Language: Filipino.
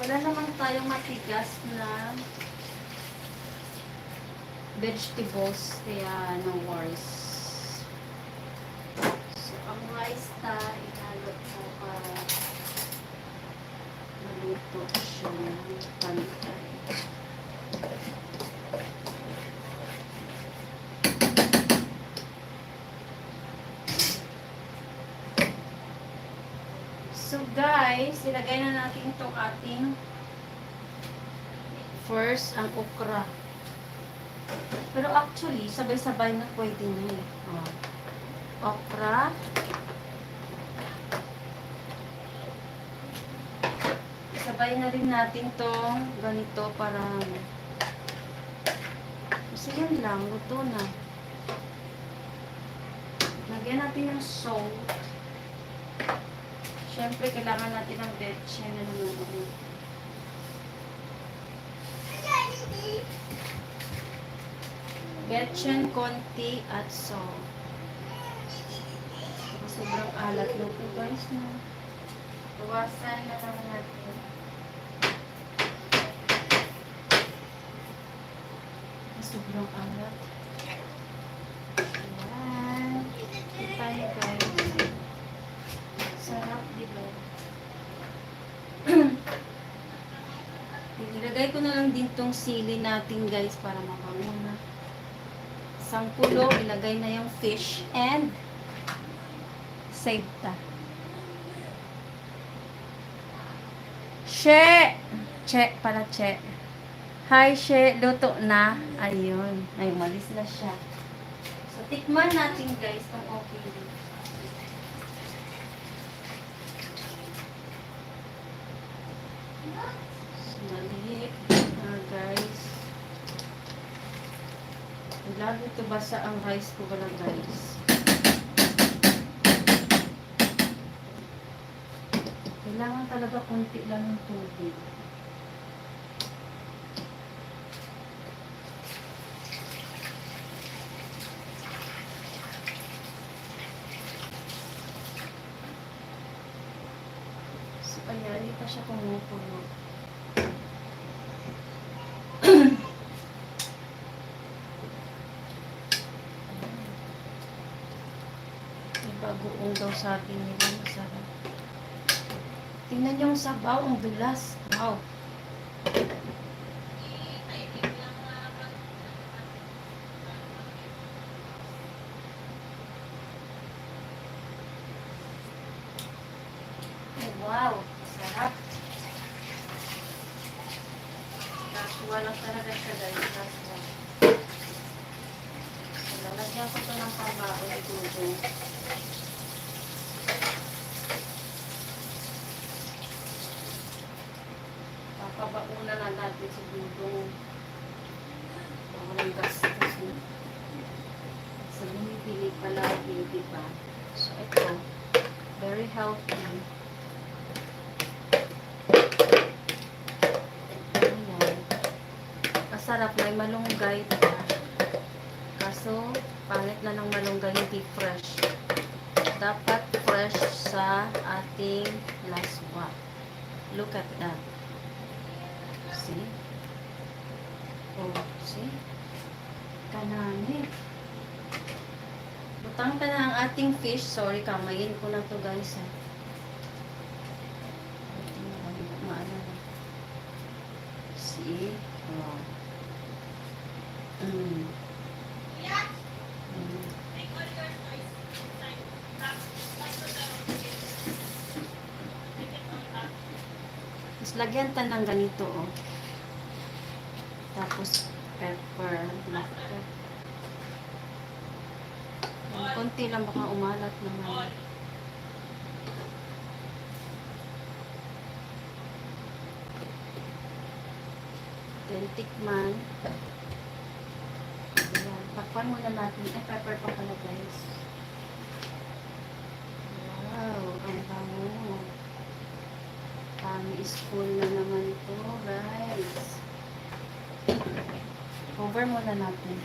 Wala naman tayong matigas na vegetables, kaya no worries. So, ang rice ta, ihalot ko para maluto siya ng pantay. So guys, ilagay na natin itong ating first ang okra. Pero actually, sabay-sabay na pwede na eh. Oh. Okra. Sabay na rin natin tong ganito para kasi yan lang, luto na. Lagyan natin ng salt. Siyempre, kailangan natin ng betche na naman. Betchen, konti, at salt. Sobrang alat na ito guys. No? Bawasan na lang natin. Sobrang alat. Ayan. Ito tayo guys. Sarap, di ba? Ilagay ko na lang din tong sili natin guys para mabango na. Isang pulo, ilagay na yung fish and save ta. She! Che, pala che. Hi, She. Luto na. Ayun. Ay, malis na siya. So, tikman natin guys kung okay. Maliit na guys. Lagi ito basa ang rice ko wala guys. Kailangan talaga konti lang ng tubig. So, kaya hindi pa siya kumukulo. Bagoong daw sa atin nila. Masarap. Tingnan yung sabaw. Ang dulas. Wow. Wow. Sarap. Kasuwa lang talaga siya guys. Kasuwa. Lalagyan ko ito ng pambaon ito. Papabauna na natin sa dudong. Walang gastos na. Sa bumibili palagi, di ba? So, ito. Very healthy. Ayan. Masarap. May malunggay pa. Pangit na ng malunggay, hindi fresh. Dapat fresh sa ating laswa. Look at that. See? Oh, see? Kanani. Butang ka na ang ating fish. Sorry, kamayin ko na to guys. Ha. See? Oh. Mm. Mm. Tapos lagyan ta ganito, oh. Tapos pepper, black pepper. Konti lang baka umalat naman. Then tikman. Ayan, takpan muna natin. Ay, pepper pa pala guys. Wow, ang bango. School na naman ito, guys. Cover muna natin.